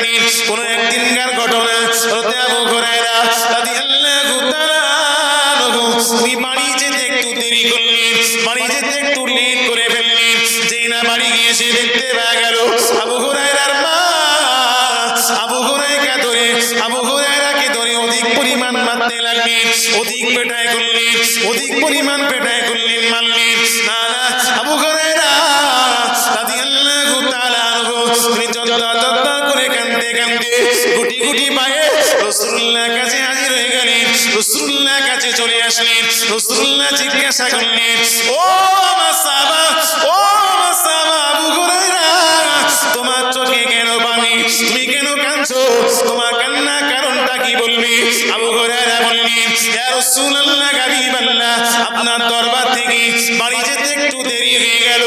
লাগলেন কোন একদিনকার ঘটনা বাড়ি যেতে একটু দেরি করলেন, বাড়ি যেতে একটু লেট করে ফেললেন। যেই না বাড়ি গিয়ে সে দেখতে পাওয়া গেল, আবু হুরায়রার মা, আবু হুরায়রা ধরে, আবু হুরায়রাকে ধরে অধিক পরিমাণ মারতে লাগলেন, অধিক পেটায় করলেন, অধিক পরিমাণ পেটায় করলেন, মারলেন। না না, আবু হুরায়রা রাদিয়াল্লাহু তাআলা তিনি যত্তা চলে আসলেন। রাসূলুল্লাহ জিজ্ঞাসা করলেন, ও তোমার চোখে কেন পানি? তুমি কেন কাঁদছো? তোমার কান্না কারণটা কি আবু বললেন আপনার দরবার থেকে বাড়ি যেতে একটু দেরি হয়ে গেল।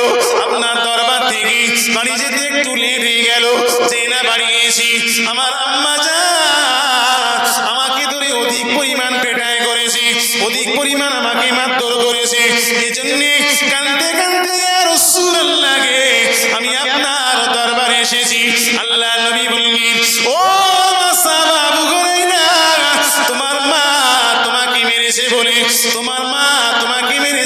আপনার দরবার থেকে বাড়ি যেতে একটু লেট হয়ে গেল। যে না বাড়ি এসি আমার আম্মা জান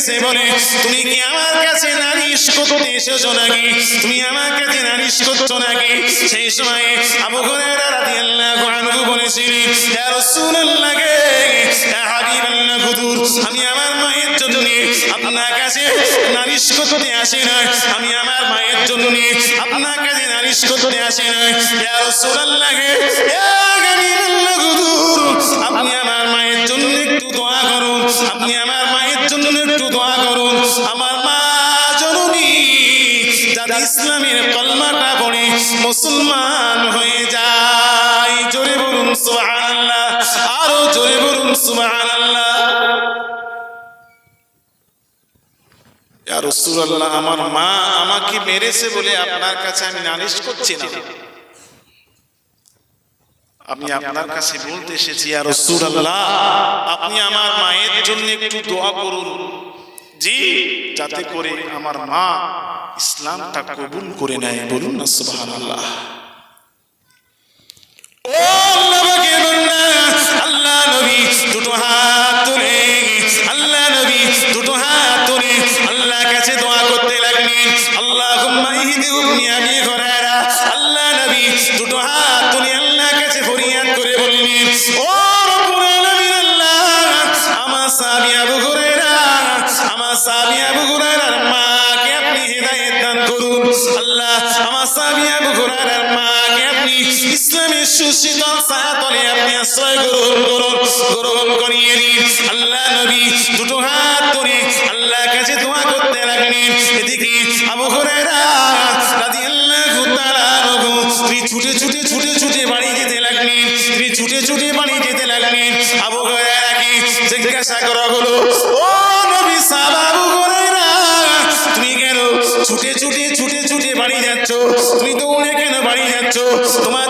মেরেছে বলে, তুমি কি আমার কাছে নালিশ করতে এসেছ নাকি? তুমি আমার কাছে নালিশ করছ নাকি? সেই সময় আবু হুরায়রা রাদিয়াল্লাহু আনহু বলেছিলেন ইয়া রাসূলুল্লাহ ইয়া হাবিবাল্লাহ, হুজুর, আমি আমার মায়ের জন্য আপনার কাছে নালিশ করতে আসি না আমি আমার মায়ের জন্য আপনার কাছে নালিশ করতে আসি না ইয়া রাসূলুল্লাহ ইয়া হাবিবাল্লাহ, হুজুর, আপনি আমার মায়ের জন্য একটু দোয়া করুন। আপনি বলুন সুবহানাল্লাহ। ইয়া আমার মা আমাকে মেরেছে বলে আপনার কাছে আমি নালিশ করছি না। আমি আপনার কাছে বলতে এসেছি ইয়া রাসূলুল্লাহ আপনি আমার মায়ের জন্য একটু দোয়া করুন। জি যাতে করে আমার মা ইসলামটা কবুল করে নেয় বলুন না ও আল্লাহ বান্দা, আল্লাহ নবী দুটো হাত তুলে। আল্লাহ নবী দুটো হাত তুলে। আল্লাহ কাছে দোয়া করতে লাগলেন। আল্লাহুম্মা ইসলামের সুশীতল ছায়াতলে আপনি আশ্রয় গ্রহণ করুন, গ্রহণ করিয়ে দিন আল্লাহ নবী দুটো হাত ধরে আল্লাহ কাছে দোয়া করতে লাগলেন। এদিকে আবু হুরায়রা রাদিয়াল্লাহু তাআলা তিনি ছুটে ছুটে ছুটে ছুটে বাড়ি যেতে লাগলেন। তিনি ছুটে ছুটে বাড়ি যেতে লাগলেন। আবু হুরায়রাকে জিজ্ঞাসা করা হলো, ও নবী সাহাবা আবু হুরায়রা, তুমি কেন ছুটে ছুটে ছুটে ছুটে বাড়ি যাচ্ছ? তুমি দৌড়ে কেন বাড়ি যাচ্ছ? তোমার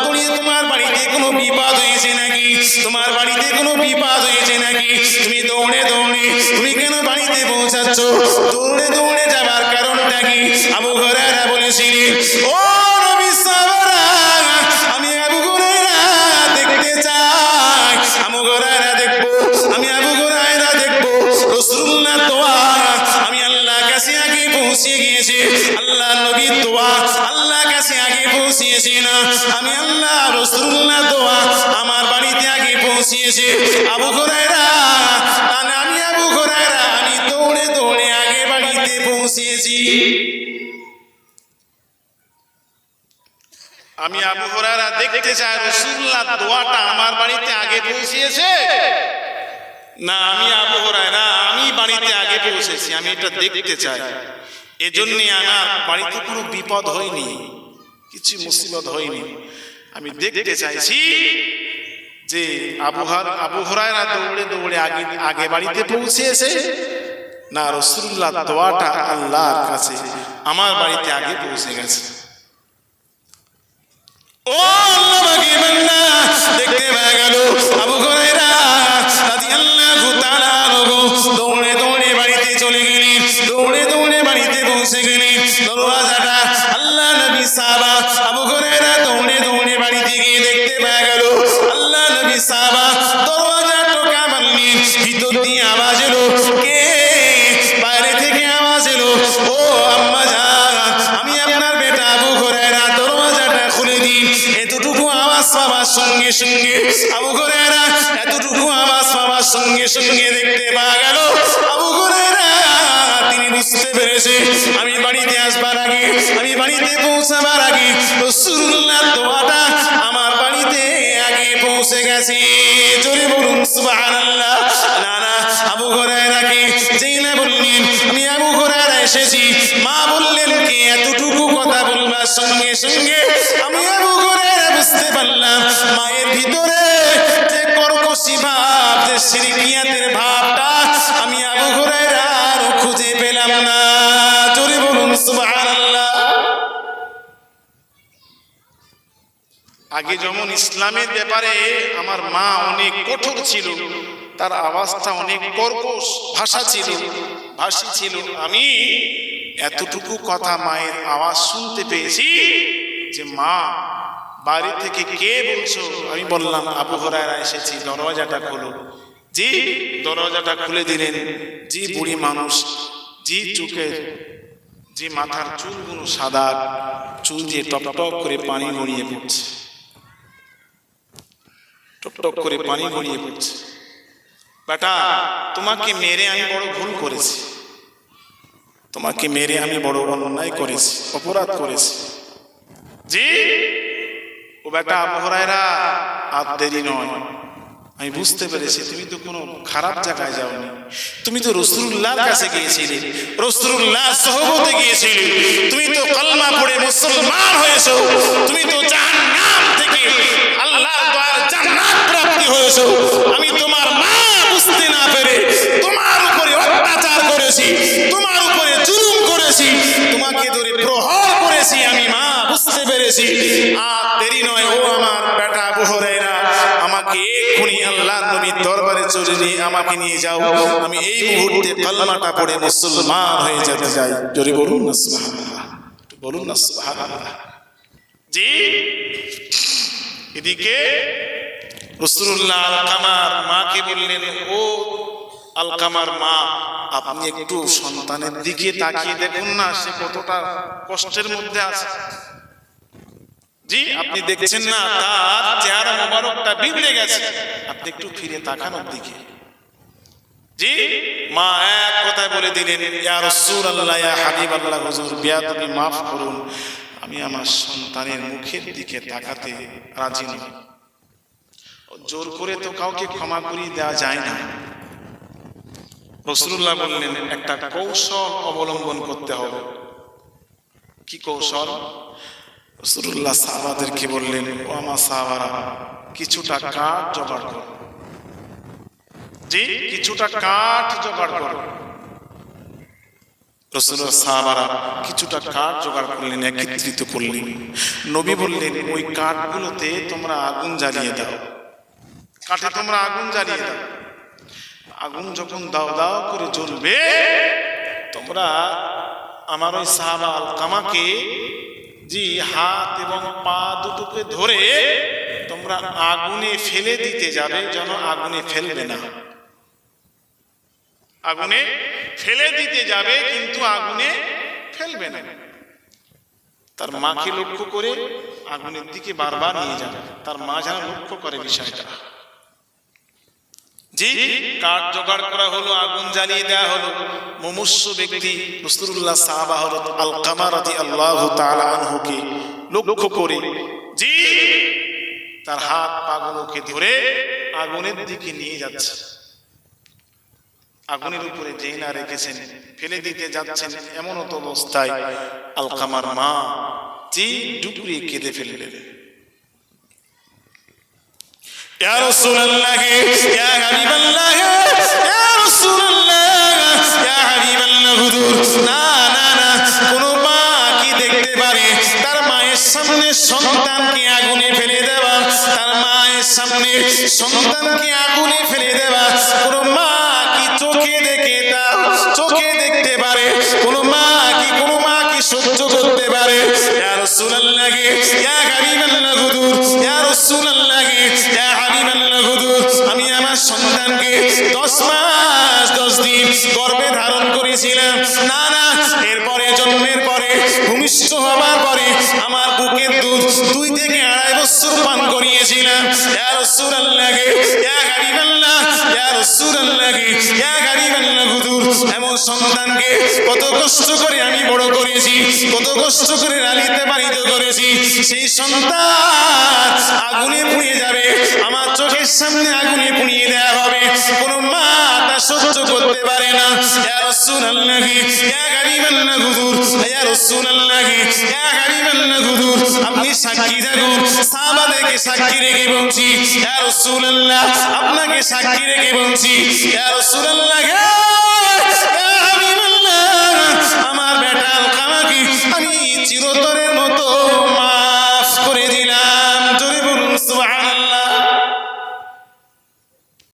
তোমার বাড়িতে কোনো বিপদ হয়েছে নাকি? তুমি দৌড়ে দৌড়ে, তুমি কেন বাড়িতে পৌঁছাচ্ছ? দৌড়ে দৌড়ে যাবার কারণটা কি? আবু ঘরেরা বলেছিলেন, ও আমি আবু ঘরেরা দেখতে চাই। আবু হুরায়রা পৌঁছিয়েছি না আমি আল্লাহ রাসূলুল্লাহ দোয়া আমার বাড়িতে আগে পৌঁছিয়েছি। আবু হুরায়রা আর আমি আবু হুরায়রা, আমি দৌড়ে দৌড়ে আগে বাড়িতে পৌঁছিয়েছি। আমি আবু হুরায়রা দেখতে চাই রাসূলুল্লাহ দোয়াটা আমার বাড়িতে আগে পৌঁছিয়েছে? না, আমি আবু হুরায়রা, আমি বাড়িতে আগে পৌঁছেছি, আমি এটা দেখতে চাই। এজন্য আমার বাড়িতে কোনো বিপদ হয়নি। কিছু মুসিবত হয়নি। আমি দেখতে চাইছি যে আবুহার আবু হুরায়রা দৌড়ে দৌড়ে আগে আগে বাড়িতে পৌঁছেছে না রসুল্লাহ দোয়াটা আল্লাহর কাছে। আমার বাড়িতে আগে পৌঁছে গেছে। ও আল্লাহ দেখতে পাওয়া গেল। আবু সঙ্গে সঙ্গে। আবু এতটুকু সঙ্গে সঙ্গে দেখতে গেল। আবু তিনি বুঝতে পেরেছে, আমি বাড়িতে আসবার আগে, আমি বাড়িতে পৌঁছাবার আগে আমার বাড়িতে আগে পৌঁছে গেছে। জোরে বলুন আবু হুরায়রাকে যেই না বললেন, আমি আবু হুরায়রা এসেছি। মা বললেন, কি এতটুকু কথা বলবার সঙ্গে সঙ্গে? আমি আবু বুঝতে পারলাম। মায়ের ভিতরে যে কর্কশী ভাব, যে সিরিকিয়াতের ভাবটা আমি আবু আর খুঁজে পেলাম না। জোরে বলুন আগে যেমন ইসলামের ব্যাপারে আমার মা অনেক কঠোর ছিল, তার আওয়াজটা অনেক কর্কশ ভাষা ছিল, ভাষী ছিল। আমি এতটুকু কথা মায়ের আওয়াজ শুনতে পেয়েছি যে মা বাড়ি থেকে কে বলছো? আমি বললাম, আবু হরায়রা এসেছি, দরওয়াজাটা খোলো। জি, দরওয়াজাটা খুলে দিলেন। জি, বুড়ি মানুষ, জি চোখে যে মাথার চুলগুলো সাদা, চুল দিয়ে টপ টপ করে পানি গড়িয়ে পড়ছে। টপ টপ করে পানি গড়িয়ে পড়ছে। বেটা, তোমাকে মেরে আমি বড় ভুল করেছি। তোমাকে মেরে আমি বড় অন্যায় করেছি, অপরাধ করেছি। জি ও বেটা আবহরায়রা আর দেরি নয়। আমি বুঝতে পেরেছি তুমি তো কোনো খারাপ জায়গায় যাওনি। তুমি তো রসুল্লাহর কাছে গিয়েছিলে। রসুল্লাহ সহবতে গিয়েছিলে। তুমি তো কলমা পড়ে মুসলমান হয়েছো। তুমি তো জাহান্নাম থেকে আল্লাহর দ্বার জান্নাত প্রাপ্তি হয়েছো। এক্ষুনি আল্লাহ নবীর দরবারে চলে নিয়ে আমাকে নিয়ে যাও। আমি এই মুহূর্তে কলমাটা পড়ে মুসলমান হয়ে যেতে চাই। জোরে বলুন না, সুবহানাল্লাহ। বলুন না, সুবহানাল্লাহ। জি। এদিকে রসুল্লাহ আলকামার মাকে বললেন, ও আলকামার মা, আপনি একটু সন্তানের দিকে তাকিয়ে দেখুন না, সে কতটা কষ্টের মধ্যে আছে। জি আপনি দেখছেন না তার চেহারা মোবারকটা বিগড়ে গেছে। আপনি একটু ফিরে তাকানোর দিকে। জি মা এক কথায় বলে দিলেন ইয়া রাসূলুল্লাহ ইয়া হাবিবাল্লাহ হুজুর বিয়া তুমি মাফ করুন। আমি আমার সন্তানের মুখের দিকে তাকাতে রাজি নই। জোর করে তো কাউকে ক্ষমা করিয়ে দেওয়া যায় না। রসুল্লাহ বললেন একটা কৌশল অবলম্বন করতে হবে। কি কৌশল? রসুল্লাহ সাহাবাদেরকে বললেন, ও আমার সাহাবারা, কিছুটা কাঠ জোগাড় করো। জি, কিছুটা কাঠ জোগাড় করো। রসুল্লাহ সাহাবারা কিছুটা কাঠ জোগাড় করলেন, একত্রিত করলেন। নবী বললেন, ওই কাঠগুলোতে তোমরা আগুন জ্বালিয়ে দাও। কাঠে তোমরা আগুন জ্বালিয়ে দাও। আগুন যখন দাও দাও করে জ্বলবে, তোমরা আমার ওই সাহাবা আল কামাকে জি, হাত এবং পা দুটোকে ধরে তোমরা আগুনে ফেলে দিতে যাবে যেন আগুনে ফেলবে না। আগুনে ফেলে দিতে যাবে কিন্তু আগুনে ফেলবে না। তার মাকে লক্ষ্য করে আগুনের দিকে বারবার নিয়ে যাবে। তার মা যেন লক্ষ্য করে বিষয়টা। জি কাঠ জোগাড় করা হলো, আগুন জ্বালিয়ে দেওয়া হলো। মুমুষ্য ব্যক্তি রসুল্লাহ সাহাবা হলো আল কামারাতি আল্লাহ আনহুকে লক্ষ্য করে জি, তার হাত পাগুলোকে ধরে আগুনের দিকে নিয়ে যাচ্ছে। আগুনের উপরে যেই না রেখেছেন, ফেলে দিতে যাচ্ছেন এমন অবস্থায় আলকামার মা জি ডুবুরিয়ে কেঁদে ফেললেন। ইয়া রাসূলুল্লাহ, ইয়া হাবিবাল্লাহ, ইয়া রাসূলুল্লাহ, ইয়া হাবিবাল্লাহ হুজুর। না না না, কোন মা কি দেখতে পারে? তার মায়ের সামনে সন্তানকে আগুনে ফেলে দেওয়া, তার মায়ের সামনে সন্তানকে আগুনে ফেলে দেওয়া, কোন মা চোখে দেখে তা চোখে দেখতে পারে? কোন মা কি, কোন মা কি সহ্য করতে পারে? ইয়া রাসূলুল্লাহ, ইয়া হাবিবাল্লাহ হুজুর, ইয়া রাসূলুল্লাহ, ইয়া করেছিলাম না না, এরপরে জন্মের পরে, ভূমিষ্ঠ হবার পরে আমার বুকের দুধ দুই থেকে আড়াই বছর পান করিয়েছিলাম। ইয়া রাসূলুল্লাহ আমি বড় করেছি, কত কষ্ট করে পালিত করেছি। সেই সন্তান আগুনে পুড়িয়ে যাবে, আমার চোখের সামনে আগুনে পুড়িয়ে দেওয়া হবে। কোন মা তা সহ্য করতে পারে না। আপনি সাক্ষী থাকুন। সাহাবাদেরকে সাক্ষী রেখে বলছি, ইয়া রাসূলুল্লাহ, আপনাকে সাক্ষী রেখে বলছি, ইয়া রাসূলুল্লাহ আমার বেটা আলকামাকে, আমি চিরতরের মতো মাফ করে দিলাম। জোরে বলুন